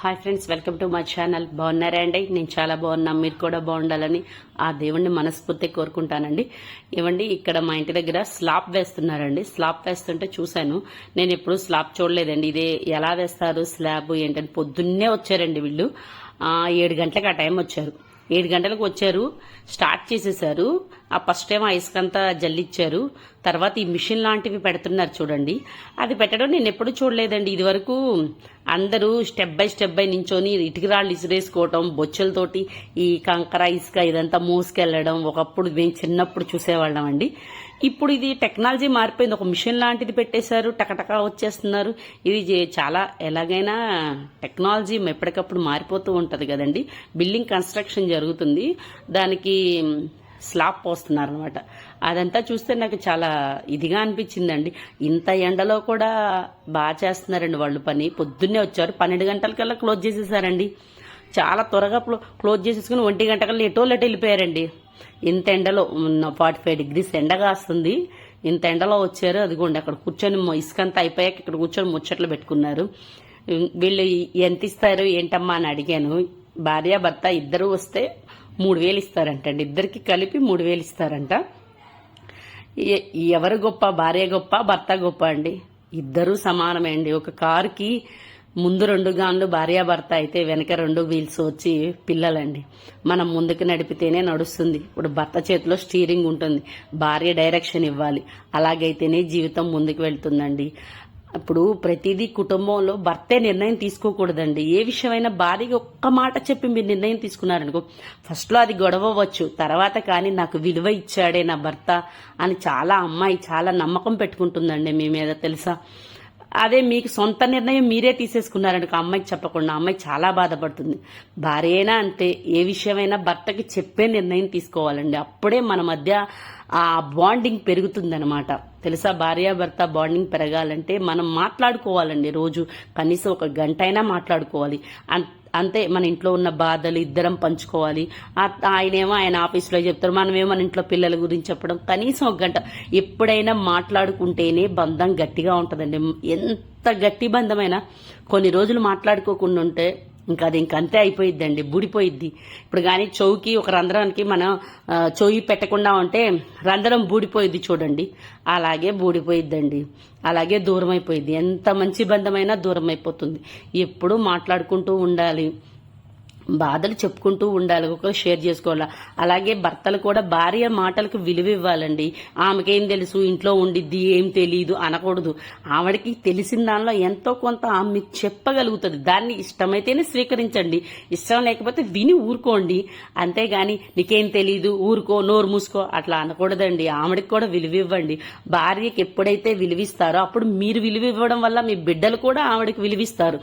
Hi friends welcome to my channel. బాగున్నారా అండి? నేను చాలా బాగున్నా. మీరు కూడా బాగుండాలని ఆ దేవుణ్ణి మనస్ఫూర్తి కోరుకుంటానండి. ఇవ్వండి ఇక్కడ మా ఇంటి దగ్గర స్లాబ్ వేస్తున్నారండి. స్లాబ్ వేస్తుంటే చూశాను. నేను ఎప్పుడు స్లాబ్ చూడలేదండి. ఇదే ఎలా వేస్తారు స్లాబ్ ఏంటని పొద్దున్నే వచ్చారండి వీళ్ళు. ఏడు గంటలకు ఆ టైం వచ్చారు. ఏడు గంటలకు వచ్చారు స్టార్ట్ చేసేసారు. ఆ ఫస్ట్ టైం ఆ ఇసుకంతా జల్లిచ్చారు. తర్వాత ఈ మిషన్ లాంటివి పెడుతున్నారు చూడండి. అది పెట్టడం నేను ఎప్పుడు చూడలేదండి. ఇదివరకు అందరూ స్టెప్ బై స్టెప్ బై నించొని ఇటుకరాళ్ళు ఇసిరేసుకోవటం బొచ్చెలతోటి ఈ కంకర ఇసుక ఇదంతా మోసుకెళ్ళడం ఒకప్పుడు మేము చిన్నప్పుడు చూసేవాళ్ళం అండి. ఇప్పుడు ఇది టెక్నాలజీ మారిపోయింది. ఒక మిషన్ లాంటిది పెట్టేశారు. టకటకా వచ్చేస్తున్నారు. ఇది చాలా ఎలాగైనా టెక్నాలజీ ఎప్పటికప్పుడు మారిపోతూ ఉంటుంది కదండి. బిల్డింగ్ కన్స్ట్రక్షన్ జరుగుతుంది. దానికి స్లాబ్ పోస్తున్నారు అనమాట అదంతా చూస్తే నాకు చాలా ఇదిగా అనిపించిందండి. ఇంత ఎండలో కూడా బాగా చేస్తున్నారండి వాళ్ళు పని. పొద్దున్నే వచ్చారు. పన్నెండు గంటలకల్లా క్లోజ్ చేసేసారండి. చాలా త్వరగా క్లో- క్లోజ్ చేసేసుకుని ఒంటి గంటకల్లా ఎటో లెట్ వెళ్ళిపోయారండి. ఇంత ఎండలో ఫార్టీ ఫైవ్ డిగ్రీస్ ఎండ కాస్తుంది. ఇంత ఎండలో వచ్చారు. అదిగోండి అక్కడ కూర్చొని ఇసుకంతా అయిపోయాక ఇక్కడ కూర్చొని ముచ్చట్లు పెట్టుకున్నారు. వీళ్ళు ఎంత ఇస్తారు ఏంటమ్మా అని అడిగాను. భార్య భర్త ఇద్దరు వస్తే మూడు వేలు ఇస్తారంటండి. ఇద్దరికి కలిపి మూడు వేలు ఇస్తారంట ఎవరు గొప్ప? భార్య గొప్ప? భర్త గొప్ప అండి? ఇద్దరూ సమానమే అండి. ఒక కారుకి ముందు రెండు గాన్లు భార్యాభర్త అయితే వెనక రెండు వీల్స్ వచ్చి పిల్లలండి. మనం ముందుకు నడిపితేనే నడుస్తుంది. ఇప్పుడు భర్త చేతిలో స్టీరింగ్ ఉంటుంది. భార్య డైరెక్షన్ ఇవ్వాలి. అలాగైతేనే జీవితం ముందుకు వెళ్తుందండి. ఇప్పుడు ప్రతిదీ కుటుంబంలో భర్తే నిర్ణయం తీసుకోకూడదండి. ఏ విషయమైనా భార్యకి ఒక్క మాట చెప్పి మీరు నిర్ణయం తీసుకున్నారనుకో ఫస్ట్లో అది గొడవ అవ్వచ్చు తర్వాత కానీ నాకు విలువ ఇచ్చాడే నా భర్త అని చాలా అమ్మాయి చాలా నమ్మకం పెట్టుకుంటుందండి మీ మీద తెలుసా? అదే మీకు సొంత నిర్ణయం మీరే తీసేసుకున్నారనుకో అమ్మాయికి చెప్పకుండా అమ్మాయి చాలా బాధపడుతుంది. భార్య అయినా అంతే ఏ విషయమైనా భర్తకి చెప్పే నిర్ణయం తీసుకోవాలండి. అప్పుడే మన మధ్య ఆ బాండింగ్ పెరుగుతుందనమాట తెలుసా భార్యాభర్త బాండింగ్ పెరగాలంటే మనం మాట్లాడుకోవాలండి రోజు. కనీసం ఒక గంట అయినా మాట్లాడుకోవాలి. అన్- అంతే మన ఇంట్లో ఉన్న బాధలు ఇద్దరం పంచుకోవాలి. ఆయనేమో ఆయన ఆఫీస్లో చెప్తారు మనమేమో మన ఇంట్లో పిల్లల గురించి చెప్పడం. కనీసం ఒక గంట. ఎప్పుడైనా మాట్లాడుకుంటేనే బంధం గట్టిగా ఉంటుందండి. ఎంత గట్టి బంధమైనా కొన్ని రోజులు మాట్లాడుకోకుండా ఉంటే ఇంకా అది ఇంకంతే అయిపోయిద్దండి బూడిపోయిద్ది. ఇప్పుడు కానీ చౌకి ఒక రంధ్రానికి మనం ఆ, పెట్టకుండా ఉంటే రంధ్రం బూడిపోయిద్ది చూడండి. అలాగే బూడిపోయిద్దండి. అలాగే దూరం అయిపోయింది ఎంత మంచి బంధమైనా దూరం అయిపోతుంది ఎప్పుడు మాట్లాడుకుంటూ ఉండాలి. బాధలు చెప్పుకుంటూ ఉండాలి ఒక షేర్ చేసుకోవాలి. అలాగే భర్తలు కూడా భార్య మాటలకు విలువ ఇవ్వాలండి. ఆమెకేం తెలుసు? ఇంట్లో ఉండిద్ది ఏం తెలియదు అనకూడదు. ఆవిడకి తెలిసిన దానిలో ఎంతో కొంత ఆమె చెప్పగలుగుతుంది. దాన్ని ఇష్టమైతేనే స్వీకరించండి. ఇష్టం లేకపోతే విని ఊరుకోండి. అంతేగాని నీకేం తెలియదు ఊరుకో నోరు మూసుకో. అట్లా అనకూడదండి. ఆవిడకి కూడా విలువ ఇవ్వండి. భార్యకి ఎప్పుడైతే విలువిస్తారో అప్పుడు మీరు విలువ ఇవ్వడం వల్ల మీ బిడ్డలు కూడా ఆవిడకి విలువిస్తారు.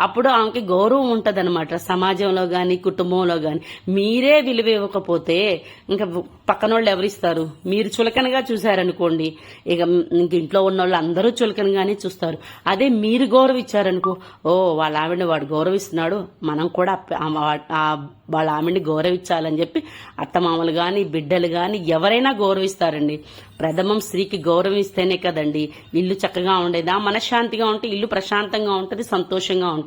అప్పుడు ఆమెకి గౌరవం ఉంటదన్నమాట. సమాజంలో కానీ కుటుంబంలో కానీ మీరే విలువ ఇవ్వకపోతే ఇంకా పక్కన వాళ్ళు ఎవరిస్తారు మీరు చులకనగా చూశారనుకోండి. ఇక ఇంక ఇంట్లో ఉన్న వాళ్ళు అందరూ చులకనగానే చూస్తారు. అదే మీరు గౌరవించారనుకో ఓ వాళ్ళ ఆవిడ వాడు గౌరవిస్తున్నాడు. మనం కూడా వాళ్ళ ఆమెని గౌరవించాలని చెప్పి అత్తమామలు కానీ బిడ్డలు కానీ ఎవరైనా గౌరవిస్తారండి. ప్రథమం స్త్రీకి గౌరవిస్తేనే కదండి. ఇల్లు చక్కగా ఉండేదా? మనశ్శాంతిగా ఉంటే ఇల్లు ప్రశాంతంగా ఉంటుంది సంతోషంగా ఉంటుంది.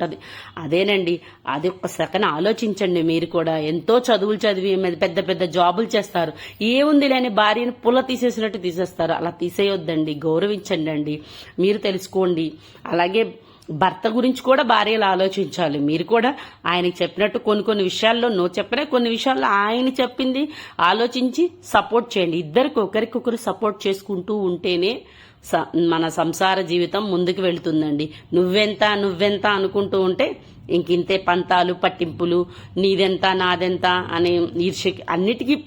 అదేనండి అది ఒక్క సెకండ్ ఆలోచించండి మీరు కూడా. ఎంతో చదువులు చదివి మీద పెద్ద పెద్ద జాబులు చేస్తారు. ఏముంది లేని భార్యను పుల్ల తీసేసినట్టు తీసేస్తారు. అలా తీసేయొద్దండి గౌరవించండి అండి మీరు తెలుసుకోండి. అలాగే భర్త గురించి కూడా భార్యలు ఆలోచించాలి. మీరు కూడా ఆయనకి చెప్పినట్టు కొన్ని కొన్ని విషయాల్లో నో చెప్పినా కొన్ని విషయాల్లో ఆయన చెప్పింది ఆలోచించి సపోర్ట్ చేయండి. ఇద్దరికి ఒకరికొకరు సపోర్ట్ చేసుకుంటూ ఉంటేనే స- మన సంసార జీవితం ముందుకు వెళుతుందండి. నువ్వెంత నువ్వెంత అనుకుంటూ ఉంటే ఇంక ఇంతే పంతాలు పట్టింపులు నీదెంత నాదెంత అనే ఈర్ష్యకి అన్నిటికీ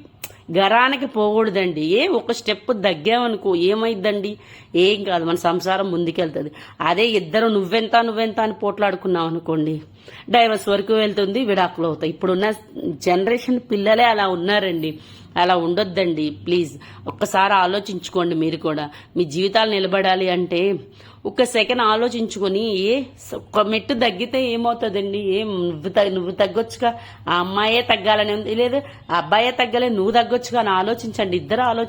గరానికి పోకూడదండి. ఏ ఒక స్టెప్ తగ్గామనుకో ఏమైద్దండి? ఏం కాదు మన సంసారం ముందుకెళ్తుంది. అదే ఇద్దరు నువ్వెంత నువ్వెంత అని పోట్లాడుకున్నాం అనుకోండి డైవర్స్ వరకు వెళ్తుంది విడాకులు అవుతాయి. ఇప్పుడున్న జనరేషన్ పిల్లలే అలా ఉన్నారండి. అలా ఉండొద్దండి. ప్లీజ్ ఒక్కసారి ఆలోచించుకోండి మీరు కూడా. మీ జీవితాలు నిలబడాలి అంటే ఒక్క సెకండ్ ఆలోచించుకొని ఏ ఒక్క మెట్టు తగ్గితే ఏమవుతుందండి? ఏం నువ్వు నువ్వు తగ్గొచ్చుగా? ఆ అమ్మాయే తగ్గాలని ఉంది. ఆ అబ్బాయే తగ్గలే నువ్వు తగ్గొచ్చుగా అని ఆలోచించండి. ఇద్దరు ఆలోచి